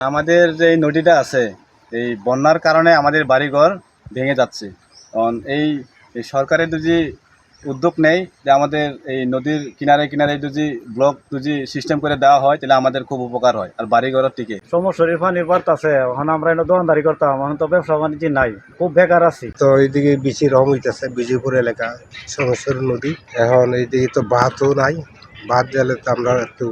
আমাদের যে এই নদীটা আছে এই বন্যার কারণে আমাদের বাড়িঘর ভেঙে যাচ্ছে। কারণ এই এই সরকারের যদি উদ্যোগ নেই যে আমাদের এই নদীর কিনারে কিনারে যদি ব্লক যদি সিস্টেম করে দেওয়া হয় তাহলে আমাদের খুব উপকার হয় আর বাড়িঘরের টিকে সমস্যার পানি আছে এখন আমরা এনে দোকানদারি করতাম এখন তো ব্যবসা বাণিজ্য নাই খুব বেকার আছি। তো এইদিকে বেশি রং হইতেছে বিজয়পুর এলাকা সমস্যার নদী। এখন এইদিকে তো বাঁধও নাই বাঁধ গেলে তো আমরা একটু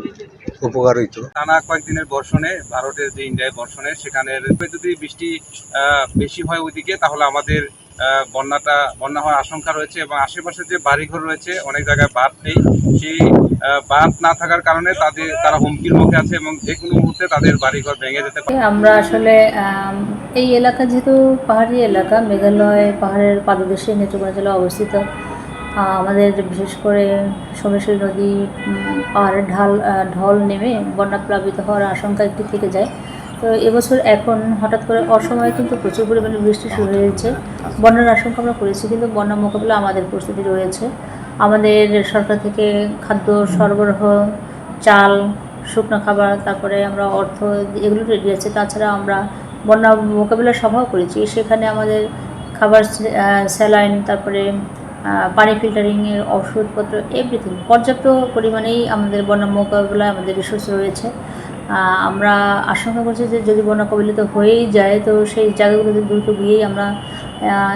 উপকার হইতো। টানা কয়েকদিনের বর্ষণে ভারতের যে ইন্ডিয়ায় বর্ষণে সেখানে যদি বৃষ্টি আহ, বেশি হয় ওইদিকে তাহলে আমাদের বন্যাটা বন্যা হওয়ার আশঙ্কা রয়েছে এবং আশেপাশে যে বাড়িঘর রয়েছে অনেক জায়গায় বাঁধ নেই। সেই বাঁধ না থাকার কারণে তাদের তারা হুমকির মুখে আছে এবং যে কোনো মুহূর্তে তাদের বাড়িঘর ভেঙে যেতে পারে। আমরা আসলে এই এলাকা যেহেতু পাহাড়ি এলাকা মেঘালয় পাহাড়ের পাদদেশে নেত্রকোনা জেলা অবস্থিত আমাদের বিশেষ করে সোমেশ্বরী নদী পাহাড়ের ঢাল ঢল নেমে বন্যা প্লাবিত হওয়ার আশঙ্কা একটু থেকে যায়। তো এবছর এখন হঠাৎ করে অসময়ে কিন্তু প্রচুর পরিমাণে বৃষ্টি শুরু হয়েছে। বন্যার আশঙ্কা আমরা করেছি, কিন্তু বন্যা মোকাবিলা আমাদের প্রস্তুতি রয়েছে। আমাদের সরকার থেকে খাদ্য সরবরাহ, চাল, শুকনো খাবার, তারপরে আমরা অর্থ এগুলো রেডি আছে। তাছাড়া আমরা বন্যা মোকাবিলার সভাও করেছি। সেখানে আমাদের খাবার স্যালাইন, তারপরে পানি ফিল্টারিংয়ের ওষুধপত্র এভরিথিং পর্যাপ্ত পরিমাণেই আমাদের বন্যা মোকাবিলায় আমাদের রিসোর্স রয়েছে। আমরা আশঙ্কা করছি যে যদি বন্যা কবলিত হয়েই যায়, তো সেই জায়গাগুলোতে দ্রুত গিয়েই আমরা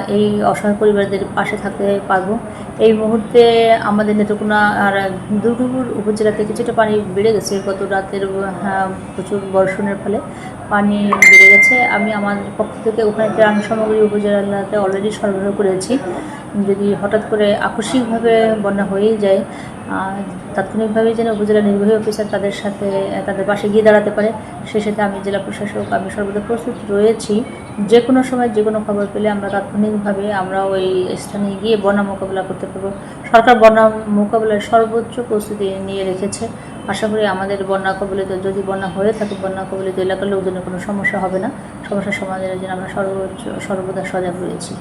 এই অসহায় পরিবারদের পাশে থাকতে পারব। এই মুহূর্তে আমাদের নেত্রকোনা আর দুর্গাপুর উপজেলাতে কিছুটা পানি বেড়ে গেছে। গত রাতের আহ, প্রচুর বর্ষণের ফলে পানি বেড়ে গেছে। আমি আমার পক্ষ থেকে ওখানে ত্রাণ সামগ্রী উপজেলাতে অলরেডি সরবরাহ করেছি। যদি হঠাৎ করে আকস্মিকভাবে বন্যা হয়েই যায় তাৎক্ষণিকভাবে যেন উপজেলা নির্বাহী অফিসার তাদের সাথে তাদের পাশে গিয়ে দাঁড়াতে পারে। সে সাথে আমি জেলা প্রশাসক, আমি সর্বদা প্রস্তুত রয়েছি। যে কোনো সময় যে কোনো খবর পেলে আমরা তাৎক্ষণিকভাবে আমরা ওই স্থানে গিয়ে বন্যা মোকাবিলা করতে পারব। সরকার বন্যা মোকাবিলার সর্বোচ্চ প্রস্তুতি নিয়ে রেখেছে। আশা করি আমাদের বন্যা কবলিত, যদি বন্যা হয়ে থাকে, বন্যা কবলিত এলাকার লোকজনের কোনো সমস্যা হবে না। সমস্যার সমাধানের জন্য আমরা সর্বোচ্চ, সর্বদা সজাগ রয়েছি।